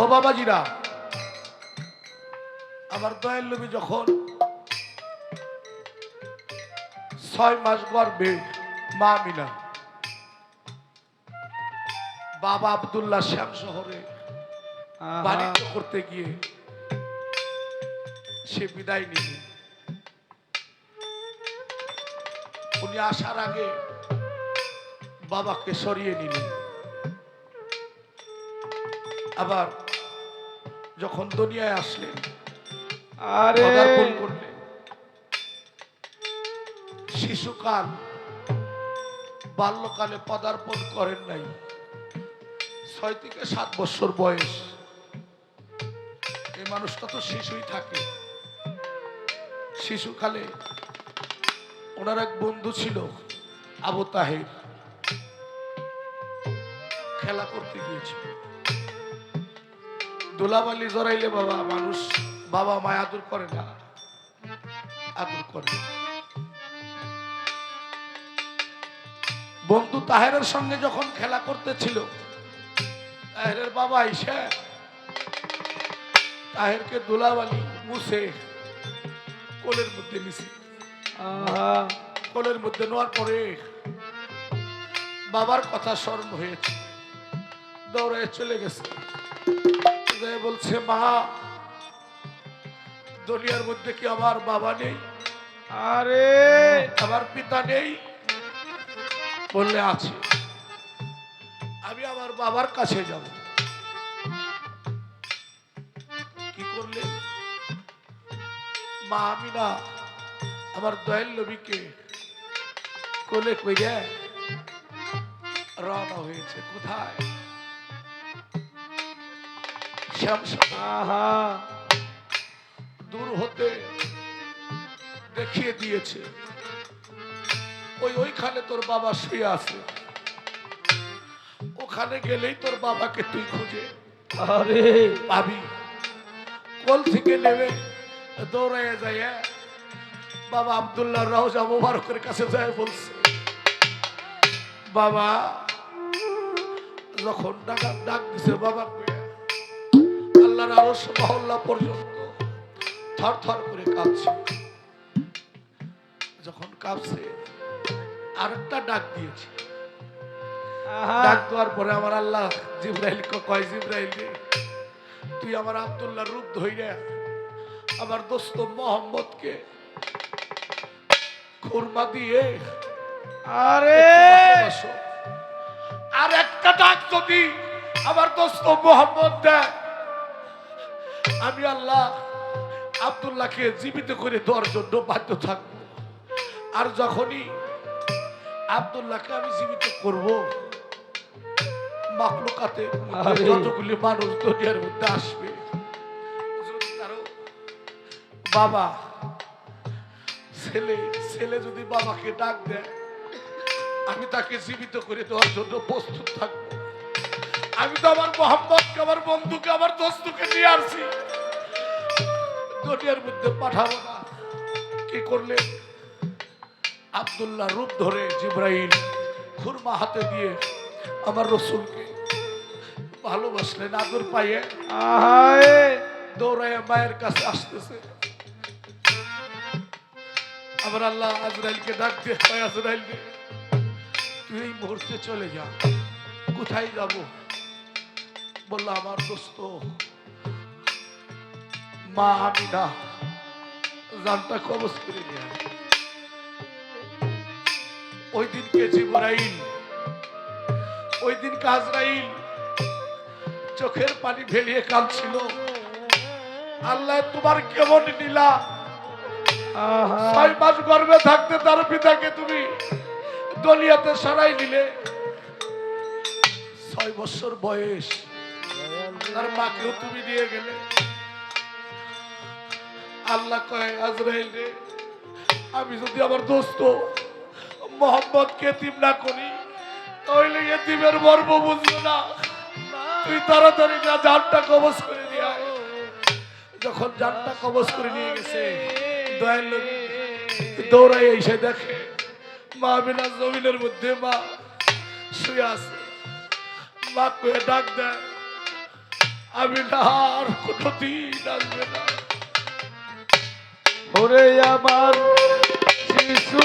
ও বাবাজিরা আমার দয়াল নবী যখন ছয় মাস গর্বে মা মিনা বাবা আব্দুল্লাহ শ্যাম শহরে বাণিজ্য করতে গিয়ে সে বিদায় নিল উনি আসার আগে বাবাকে সরিয়ে নিলেন। আবার যখন দুনিয়ায় আসলেন আরে! করলেন শিশুকাল বাল্যকালে পদার্পণ করেন নাই। ছয় থেকে সাত বছর বয়স। এই মানুষটা তো শিশুই থাকে। শিশুকালে ওনার এক বন্ধু ছিল আবু তাহের। খেলা করতে গিয়েছিল। দোলাবালি জড়াইলে বাবা মানুষ বাবা মায় আদর করে না। আদর করে। বন্ধু তাহেরের সঙ্গে যখন খেলা করতেছিল তাহেরের বাবা আইসা তাহেরকে দোলাবালি মুছে কোলের মধ্যে নিছে। আহা, কোলের মধ্যে নেওয়ার পরে বাবার কথা স্মরণ হয়েছে। দৌড়ে চলে গেছে। বলছে মা দুনিয়ার মধ্যে কি আমার বাবা নেই? আরে! আমার পিতা নেই। বললে আছে। আমি আমার বাবার কাছে যাব। কি করলে? মা আমি না আমার দয়াল নবীকে কোলে কইরে রওনা হয়েছে। কোথায়? শ্যামশাহ আহা দূর হতে দেখিয়ে দিয়েছে। ওই ওইখানে তোর বাবা শুয়ে আছে। ওখানে গেলেই তোর বাবাকে তুই খুঁজে আরে। পাবি। কোল থেকে নেমে দৌড়াইয়া যায় বাবা আব্দুল্লাহ রাউজা মোবারকের কাছে যায় বলছে বাবা যখন ডাকা ডাক দিছে বাবা আল্লাহর আরও মহল্লা পর্যন্ত থর থর করে কাঁপছে। যখন কাঁপছে আরেকটা ডাক দিয়েছে। ডাক দেওয়ার পরে আমার আল্লাহ জিব্রাইল কয় জিব্রাইল তুই আমার আব্দুল্লাহ রূপ ধইরে আমার দোস্ত মোহাম্মদকে খুরমা দিয়ে আরে। আর একটা ডাক যদি আমার দোস্ত মোহাম্মদ দেয় আমি আল্লাহ আব্দুল্লাহকে জীবিত করে দেওয়ার জন্য বাধ্য থাকব। আর যখনই আব্দুল্লাহকে আমি জীবিত করব মাকলুকাতে যতগুলি মানুষ দুনিয়ার মধ্যে আসবে বাবা ছেলে ছেলে যদি বাবাকে ডাক দেয় আমি তাকে জীবিত করে দেওয়ার জন্য প্রস্তুত থাকব। আমি তো আমার মোহাম্মদকে আমার বন্ধুকে আমার দোস্তকে নিয়ে আসছি। দুনিয়ার মধ্যে পাঠাবো না। কি করলে? আব্দুল্লাহ রূপ ধরে জিব্রাইল খুরমা হাতে দিয়ে আমার রসুলকে ভালোবাসলেন আদর পাইয়ে দৌড়াইয়া মায়ের কাছে আসতেছে। আবার আল্লাহ আজরাইলকে ডাক দিয়ে আজরাইল তুই এই মুহূর্তে চলে যা। কোথায় যাব? বলল আমার দোস্ত মা আমি না। জানটা কবজ করে নিয়ে। ওই দিনকে জিবরাইল ওই দিন কাজরাইল। চোখের পানি ফেলিয়ে কাঁদছিল। আল্লাহ তোমার কেমন নীলা। আহা। ছয় মাস গর্ভে থাকতে তার পিতাকে তুমি দলিয়াতে সারাই নিলে ছয় বছর বয়স। তার মাকেও তুমি দিয়ে গেলে। আল্লাহ কয়, আজরাইল রে, আমি যদি আমার দোস্ত মোহাম্মদ কেতিম না করি, তাহলে এতিমের মর্ম বুঝলো না। তুই তাড়াতাড়ি যা, জানটা কবজ করে নিয়ে যখন জানটা কবজ করে নিয়ে গেছে, দয়াল দৌড়াই এসে দেখে, মা বিনা জমিনের মধ্যে মা শুয়ে আছে। মা কয়ে, ডাক দেয় আমি না আর কোনো দিন আসবে না। ওরে আমার শিশু